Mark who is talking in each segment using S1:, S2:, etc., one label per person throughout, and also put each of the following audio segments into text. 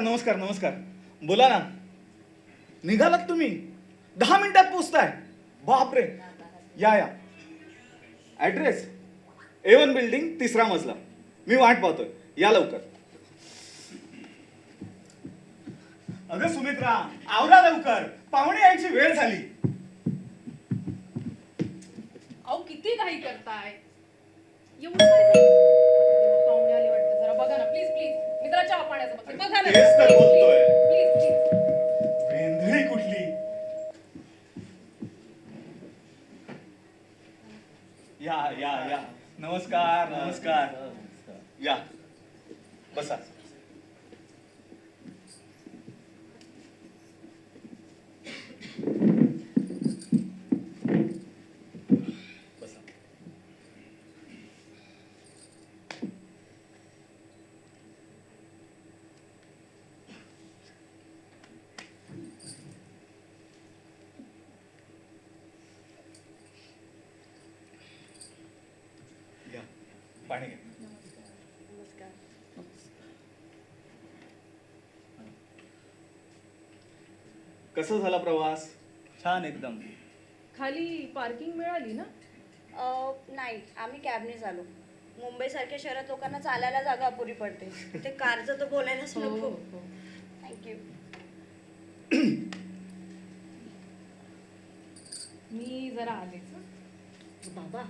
S1: नमस्कार नमस्कार नमस्कार. बोला ना. निघालात तुम्ही. दहा मिनिटात पोचताय बापरे. या या. ॲड्रेस ए वन बिल्डिंग तिसरा मजला. मी वाट पाहतोय. या लवकर. अगं सुमित्रा आवरा लवकर. पाहुणे यायची वेळ झाली.
S2: अहो किती घाई करताय. एवढं काय घाई? बघा ना प्लीज प्लीज मित्राच्या वापरण्याचं बघा. ना.
S1: पाणी घ्या कसा झाला प्रवास?
S3: छान एकदम.
S2: खाली पार्किंग मिळाली ना?
S4: अ, नाही आम्ही कॅबनेच आलो. मुंबईसारख्या शहरात लोकांना चालायला जागा अपुरी पडते. ते कारचं तर बोलायलाच
S2: हो
S4: नको
S2: हो
S4: थँक्यू
S2: मी जरा आलेच. हं.
S4: बाबा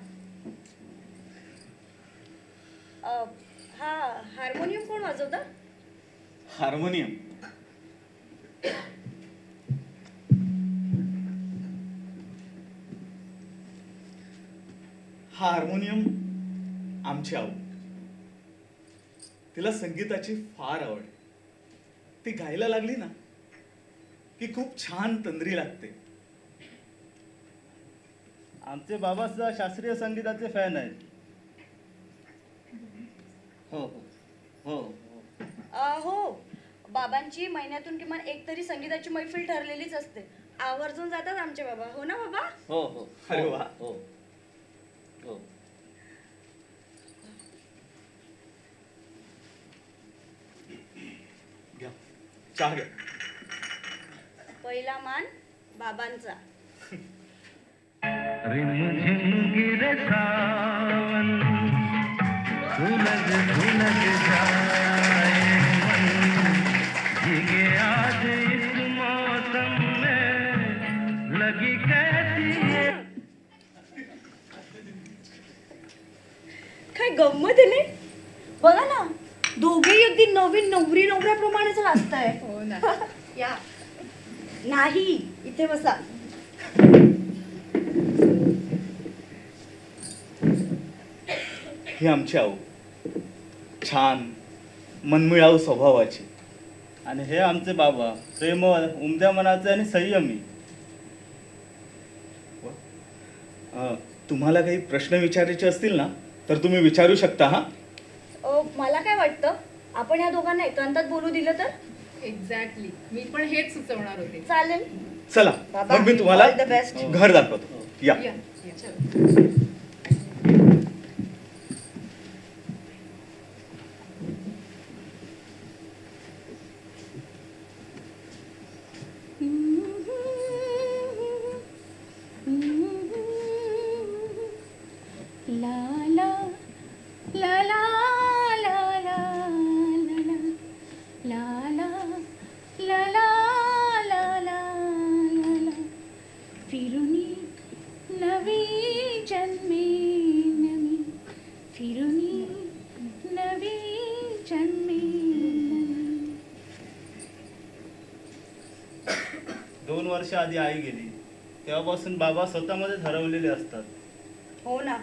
S4: हा हार्मोनियम कोण वाजवतं?
S1: हार्मोनियम. हा हार्मोनियम आमची आऊ तिला संगीताची फार आवड. आहे. ती गायला लागली ना की खूप छान तंद्री लागते.
S3: आमचे बाबा सुद्धा शास्त्रीय संगीताचे फॅन आहेत. हो. हो. हो हो
S4: अ, हो. बाबांची महिन्यातून किमान एक तरी संगीताची मैफिल ठरलेलीच असते. आवर्जून जातात आमचे बाबा. हो ना बाबा?
S3: हो हो.
S1: अरे वा.
S3: हो. हो.
S1: घ्या. चहा घ्या.
S4: पहिला मान बाबांचा.
S5: रिमझिम
S4: काय गंमत आहे नाही? बघा ना दोघेही अगदी नवीन नवरी नवऱ्याप्रमाणेच वाचताय
S2: हो ना.
S4: या. नाही इथे बसा.
S1: ही आमची आऊ. छान मनमिळाऊ स्वभावाची.
S3: आणि हे आमचे बाबा प्रेमळ उमद्या मनाचे आणि संयमी.
S1: अं, तुम्हाला काही प्रश्न विचारायचे असतील ना? तर तुम्ही विचारू शकता हा?
S4: अ, मला काय वाटतं आपण या दोघांना एकांतात बोलू दिलं तर?
S2: एक्झॅक्टली मी पण हेच सुचवणार होते.
S4: चालेल.
S1: चला
S4: बाबा,
S1: मग मी तुम्हाला
S4: all the best.
S1: घर दाखवतो. या.
S2: या या, चलो.
S4: ला फिरुनी नवी जन्मे नवी फिरुनी नवी जन्मे
S3: दोन वर्ष आधी आई गेली तेव्हापासून बाबा स्वतःमध्ये ठरवलेले असतात
S4: हो ना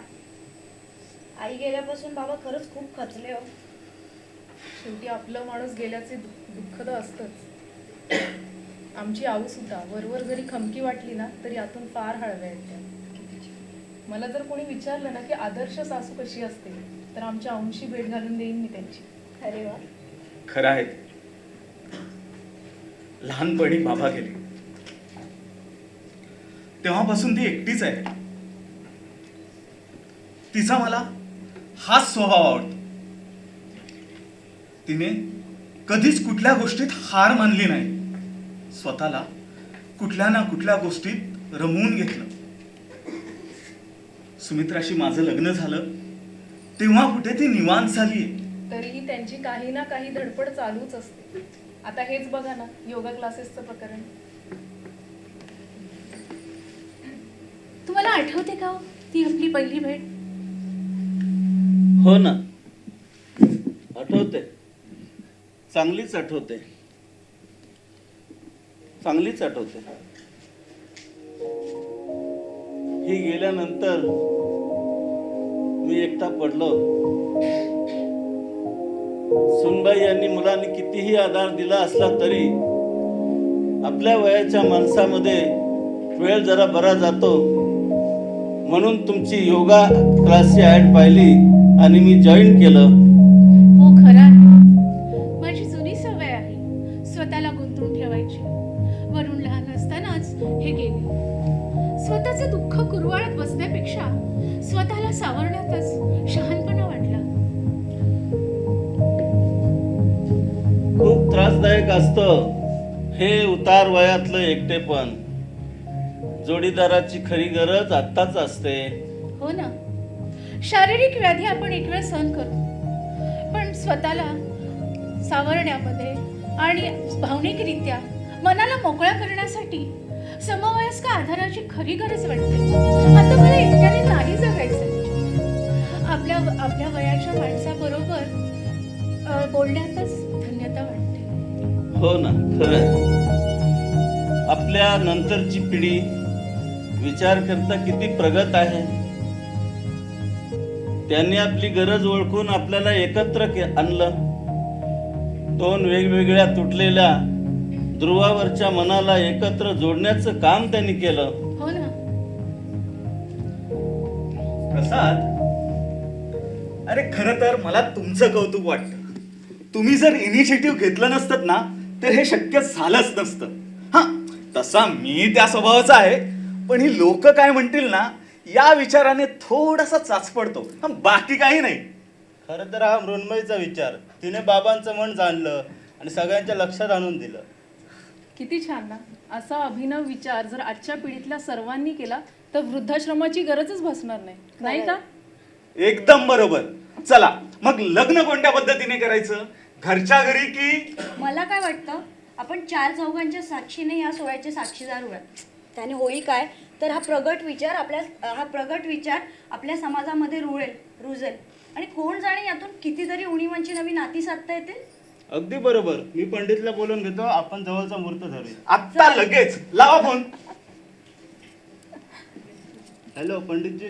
S4: आई गेल्यापासून बाबा खरंच खूप खचले हो.
S2: शेवटी आपलं माणूस गेल्याचे दुःख तर असतंच. आमची आऊ सुद्धा वरवर जरी खमकी वाटली ना तरी आतून फार हळव्या आहेत त्या. मला जर कोणी विचारलं ना की आदर्श सासू कशी असते तर आमच्या आऊंशी भेट घालून देईन मी त्यांची.
S4: अरे वा.
S1: खरं आहे. लहानपणी बाबा गेले. तेव्हापासून ती एकटीच आहे. तिचा मला हाच स्वभाव आवडतो. तिने कधीच कुठल्या गोष्टीत हार मानली नाही. स्वतःला कुठल्या ना कुठल्या गोष्टीत रमवून घेतलं. सुमित्राशी माझं लग्न झालं तेव्हा कुठे ती निवांत झाली
S2: तरीही त्यांची काही ना काही धडपड चालूच असते. आता हेच बघा ना योगा क्लासेसचं प्रकरण.
S6: तुम्हाला आठवते का हो? ती आपली पहिली भेट?
S3: हो ना. आठवते चांगलीच आठवते चांगलीच आठवते ही गेल्यानंतर मी एकटा पडलो. सुनबाई यांनी मुलांनी कितीही आधार दिला असला तरी आपल्या वयाच्या माणसामध्ये वेळ जरा बरा जातो. म्हणून तुमची योगा क्लासची ॲड पाहिली. आणि मी जॉईन केलं.
S6: हो खरं आहे. माझी जुनी सवय आहे स्वतःला गुंतवून ठेवायची. वरून लहान असतानाच हे गेले. स्वतःचं दुःख कुरवाळत बसण्यापेक्षा स्वतःला सावरण्यातच शहाणपणा वाटला.
S3: खूप त्रासदायक असतं. हे उतार वयातलं एकटेपण जोडीदाराची खरी गरज आत्ताच असते.
S6: हो ना. शारीरिक व्याधी आपण एक वेळ सहन करतो पण स्वतःला सावरण्यामध्ये आणि भावनिकरित्या मनाला मोकळा करण्यासाठी समवयस्क आधाराची खरी गरज वाटते. आता मला एकट्याने नाही जगायचं आपल्या आपल्या वयाच्या माणसाबरोबर बोलण्यातच धन्यता वाटते.
S3: हो ना खरं आपल्या नंतरची पिढी विचार करता किती प्रगत आहे. त्यांनी आपली गरज ओळखून आपल्याला एकत्र के- आणलं. दोन वेगवेगळ्या तुटलेल्या ध्रुवावरच्या मनाला एकत्र जोडण्याचं काम त्यांनी केलं.
S6: हो ना.
S1: प्रसाद अरे खरं तर मला तुमचं कौतुक वाटतं. तुम्ही जर इनिशिएटिव्ह घेतलं नसतं ना तर हे शक्य झालंच नसतं. हा तसा मी त्या स्वभावाचा आहे पण ही लोक काय म्हणतील ना या विचाराने थोडासा चाच पडतो. बाकी काही नाही.
S3: खरं तर हा मृण्मयीचा विचार. तिने बाबांचं मन जाणलं आणि सगळ्यांच्या लक्षात आणून दिलं.
S2: किती छान ना. असा अभिनव विचार जर आजच्या पिढीतल्या सर्वांनी केला तर वृद्धाश्रमाची गरजच भासणार नाही. नाही का?
S1: एकदम बरोबर. चला मग लग्न कोणत्या पद्धतीने करायचं? घरच्या घरी की?
S4: मला काय वाटतं आपण चार चौघांच्या साक्षीने या सोहळ्याचे साक्षीदार होऊया त्याने होईल काय? तर हा प्रगट विचार आपल्या हा प्रगट विचार आपल्या समाजामध्ये रुळेल रुजेल. आणि कोण जाणे यातून कितीतरी उणीवांची नवी नाती साधता येतील?
S3: अगदी बरोबर. मी पंडितला बोलून घेतो आपण जवळचा मुहूर्त धरूया.
S1: आत्ता लगेच. लावा फोन.
S3: हॅलो पंडितजी.